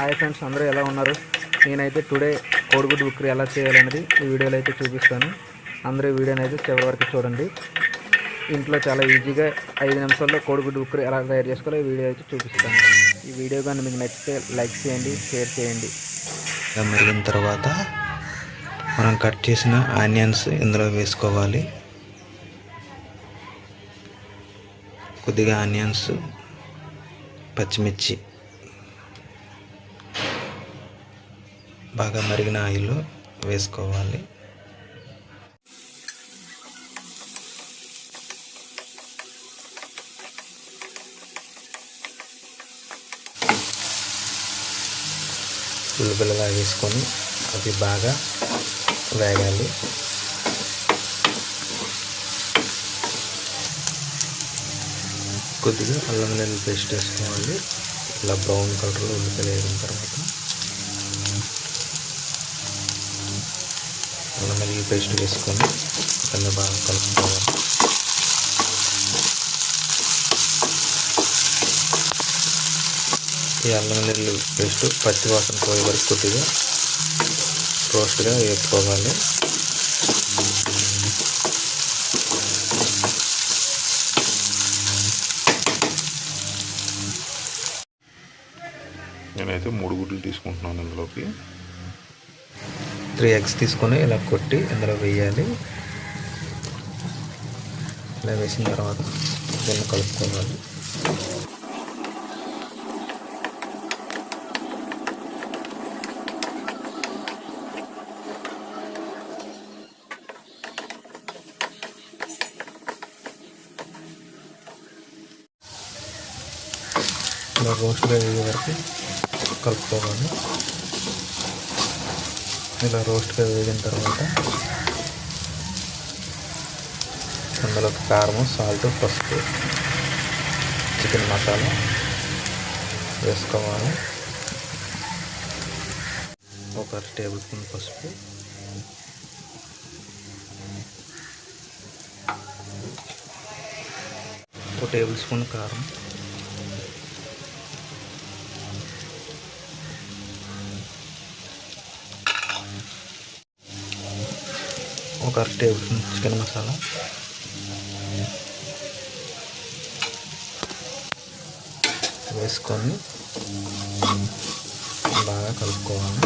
Hi friends అందరూ ఎలా ఉన్నారు? నేనైతే టుడే కోడిగుడ్డు ఉక్కిరి ఎలా చేయాలనేది ఈ వీడియోలో అయితే చూపిస్తాను. అందరూ వీడియోని అయితే చివరి వరకు చూడండి. ఇంట్లో చాలా ఈజీగా ఐదు నిమిషాల్లో కోడిగుడ్డు ఉక్కిరి ఎలా తయారు చేసుకోవాలో ఈ వీడియో అయితే చూపిస్తాను. ఈ వీడియో కానీ మీకు నచ్చితే లైక్ చేయండి షేర్ చేయండి. మరిగిన తర్వాత మనం కట్ చేసిన ఆనియన్స్ ఇందులో వేసుకోవాలి. కొద్దిగా ఆనియన్స్ పచ్చిమిర్చి బాగా మరిగిన ఆయిల్ వేసుకోవాలి. ఉల్లిపిల్లగా వేసుకొని అవి బాగా వేగాలి. కొద్దిగా అల్లం నెల్లి పేస్ట్ వేసుకోవాలి. ఇలా బ్రౌన్ కలర్లో ఉల్లిపాయలు వేగిన తర్వాత అల్లం వెల్లుల్లి పేస్ట్ వేసుకొని దాన్ని బాగా కలుపుకోవాలి. ఈ అల్లం వెల్లుల్లి పేస్ట్ పచ్చి వాసన పోయే వరకు కొద్దిగా రోస్ట్గా వేసుకోవాలి నేనైతే మూడు గుడ్లు తీసుకుంటున్నాను ఇందులోకి. త్రీ ఎగ్స్ తీసుకొని ఇలా కొట్టి ఇందులో వేయాలి. ఇలా వేసిన తర్వాత దీన్ని కలుపుకోవాలి. ఇలా రోస్ట్గా వేగే వరకు కలుపుకోవాలి. ఇలా రోస్ట్గా వేగిన తర్వాత అందులో కారము సాల్ట్ పసుపు చికెన్ మసాలా వేసుకోవాలి. ఒక టేబుల్ స్పూన్ పసుపు. ఒక టేబుల్ స్పూన్ కారం. ఒక అర టేబుల్ స్పూన్ చికెన్ మసాలా. వేసుకొని బాగా కలుపుకోవాలి.